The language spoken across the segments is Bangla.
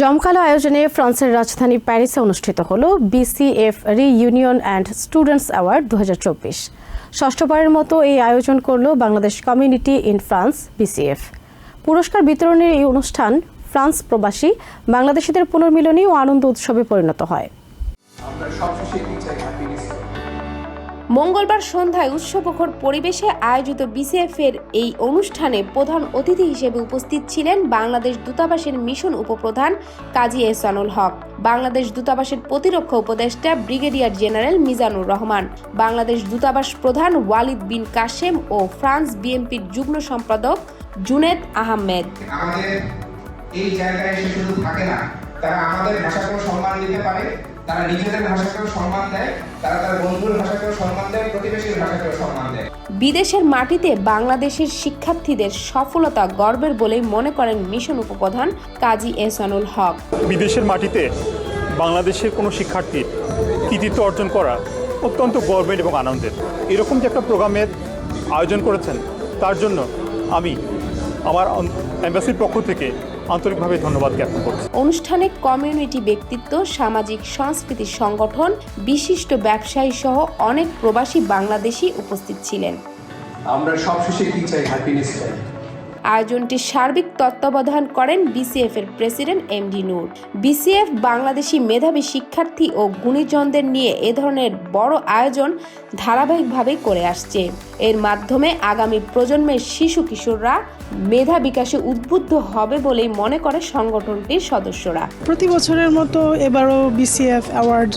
জমকালো আয়োজনে ফ্রান্সের রাজধানী প্যারিসে অনুষ্ঠিত হল BCF reunion and students award দু হাজার চব্বিশ ষষ্ঠবারের মতো এই আয়োজন করল Bangladesh community in France BCF. পুরস্কার বিতরণের এই অনুষ্ঠান ফ্রান্স প্রবাসী, বাংলাদেশিদের পুনর্মিলনী ও আনন্দ উৎসবে পরিণত হয়। মঙ্গলবার সন্ধ্যায় উৎসবমুখর পরিবেশে আয়োজিত বিসিএফ এর এই অনুষ্ঠানে প্রধান অতিথি হিসেবে উপস্থিত ছিলেন বাংলাদেশ দূতাবাসের মিশন উপপ্রধান কাজী এহসানুল হক, বাংলাদেশ দূতাবাসের প্রতিরক্ষা উপদেষ্টা ব্রিগেডিয়ার জেনারেল মিজানুর রহমান, বাংলাদেশ দূতাবাস প্রধান ওয়ালিদ বিন কাশেম ও ফ্রান্স বিএনপির যুগ্ম সম্পাদক জুনেদ আহমেদ। আমাদের এই জায়গায় এসে শুধু থাকে না, তারা আমাদের ভাষাকেও সম্মান দিতে পারে তারা নিজেদের ভাষাকেও সম্মান দেয় তারা তার বন্ধুর ভাষাকেও সম্মান দেয় প্রতিবেশীর ভাষাকেও সম্মান দেয়। বিদেশের মাটিতে বাংলাদেশের শিক্ষার্থীদের সফলতা গর্বের বলেই মনে করেন মিশন উপপ্রধান কাজী এহসানুল হক। বিদেশের মাটিতে বাংলাদেশের কোনো শিক্ষার্থীর কৃতিত্ব অর্জন করা অত্যন্ত গর্বের এবং আনন্দের। এরকম যে একটা প্রোগ্রামের আয়োজন করেছেন তার জন্য আমি আমার অ্যাম্বাসির পক্ষ থেকে আন্তরিকভাবে ধন্যবাদ জ্ঞাপন করছি। অনুষ্ঠানে কমিউনিটি ব্যক্তিত্ব সামাজিক সাংস্কৃতিক সংগঠন বিশিষ্ট ব্যবসায়ী সহ অনেক প্রবাসী বাংলাদেশি উপস্থিত ছিলেন। আমরা সবশেষে কি চাই হ্যাপিনেস চাই? আয়োজনটি সার্বিক তত্ত্বাবধান করেন বিসিএফ এর president M D Noor. BCF Bangladeshi মেধাবী শিক্ষার্থী ও গুণীজনদের নিয়ে এ ধরনের বড় আয়োজন ধারাবাহিকভাবে করে আসছে। এর মাধ্যমে আগামী প্রজন্মের শিশু কিশোররা মেধা বিকাশে উদ্বুদ্ধ হবে বলেই মনে করে সংগঠনটির সদস্যরা। প্রতি বছরের মতো এবারও বিসিএফ অ্যাওয়ার্ড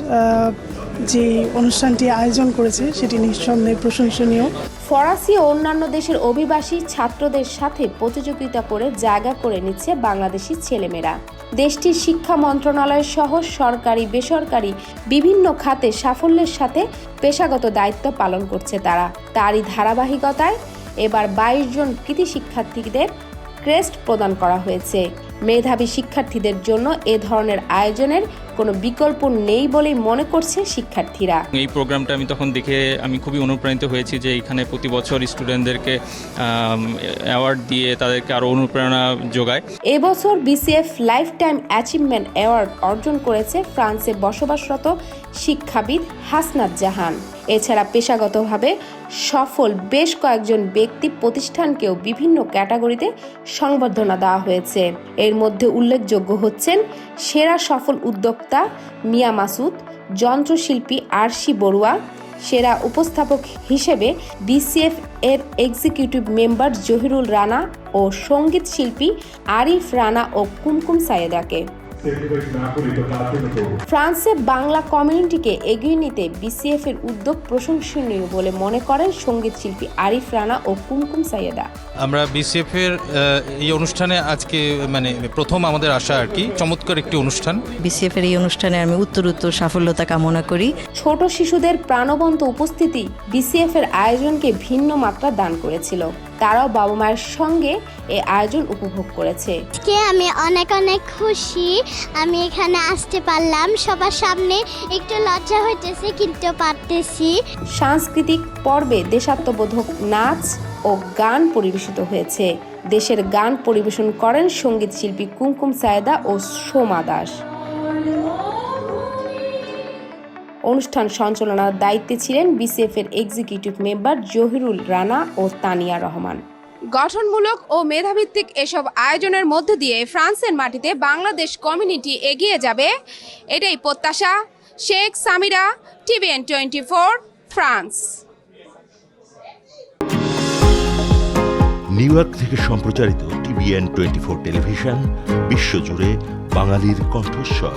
যে অনুষ্ঠানটি আয়োজন করেছে, সেটি নিঃসন্দেহে প্রশংসনীয়। ফরাসি ও অন্যান্য দেশের অভিবাসী ছাত্রদের সাথে প্রতিযোগিতা করে জায়গা করে নিচ্ছে বাংলাদেশি ছেলেমেয়েরা। দেশটির শিক্ষা মন্ত্রণালয় সহ সরকারি, বেসরকারি বিভিন্ন খাতে সাফল্যের সাথে পেশাগত দায়িত্ব পালন করছে তারা। তারই ধারাবাহিকতায় এবার বাইশ জন কৃতি শিক্ষার্থীদের ক্রেস্ট প্রদান করা হয়েছে। মেধাবী শিক্ষার্থীদের জন্য এ ধরনের আয়োজনের কোনো বিকল্প নেই বলেই মনে করছে শিক্ষার্থীরা। এই প্রোগ্রামটা আমি তখন দেখে আমি খুবই অনুপ্রাণিত হয়েছি যে এখানে প্রতি বছর স্টুডেন্টদেরকে অ্যাওয়ার্ড দিয়ে তাদেরকে আরও অনুপ্রেরণা যোগায়। এবছর BCF lifetime achievement award অর্জন করেছে ফ্রান্সে বসবাসরত শিক্ষাবিদ হাসনাত জাহান। এছাড়া পেশাগতভাবে সফল বেশ কয়েকজন ব্যক্তি প্রতিষ্ঠানকেও বিভিন্ন ক্যাটাগরিতে সংবর্ধনা দেওয়া হয়েছে। এর মধ্যে উল্লেখযোগ্য হচ্ছেন সেরা সফল উদ্যোক্তা মিয়া মাসুদ, যন্ত্রশিল্পী আরশি বড়ুয়া, সেরা উপস্থাপক হিসেবে বিসিএফ এর এক্সিকিউটিভ মেম্বার জহিরুল রানা ও সংগীত শিল্পী আরিফ রানা ও কুমকুম সায়েদাকে। ফ্রান্সে বাংলা কমিউনিটিকে এগিয়ে নিতে বিসিএফ এর উদ্যোগ প্রশংসনীয় বলে মনে করেন সংগীত শিল্পী আরিফ রানা ও কুমকুম সাইয়েদা। আমরা বিসিএফ এর এই অনুষ্ঠানে আজকে মানে প্রথম আমাদের আসা আর কি চমৎকার একটি অনুষ্ঠান। বিসিএফ এর এই অনুষ্ঠানে আমি উত্তর উত্তর সাফল্যতা কামনা করি। ছোট শিশুদের প্রাণবন্ত উপস্থিতি বিসিএফ এর আয়োজনকে ভিন্ন মাত্রা দান করেছিল। তারাও বাবা মায়ের সঙ্গে এই আয়োজন উপভোগ করেছে। আজকে আমি অনেক অনেক খুশি। আমি এখানে আসতে পারলাম। সবার সামনে একটু লজ্জা হইতেছে কিন্তু পারতেছি। সাংস্কৃতিক পর্বে দেশাত্মবোধক নাচ ও গান পরিবেশিত হয়েছে। দেশের গান পরিবেশন করেন সংগীত শিল্পী কুমকুম সায়দা ও সোমা দাস। অনুষ্ঠান সঞ্চালনার দায়িত্বে ছিলেন বিসিএফ এর এক্সিকিউটিভ মেম্বার জহিরুল রানা ও তানিয়া রহমান। গঠনমূলক ও মেধাভিত্তিক এসব আয়োজনের মধ্য দিয়ে ফ্রান্সের মাটিতে বাংলাদেশ কমিউনিটি এগিয়ে যাবে এটাই প্রত্যাশা। Sheikh Samira TVN twenty four France. New York থেকে সম্প্রচারিত টিভিএন টোয়েন্টি ফোর টেলিভিশন বিশ্বজুড়ে বাঙালির কণ্ঠস্বর।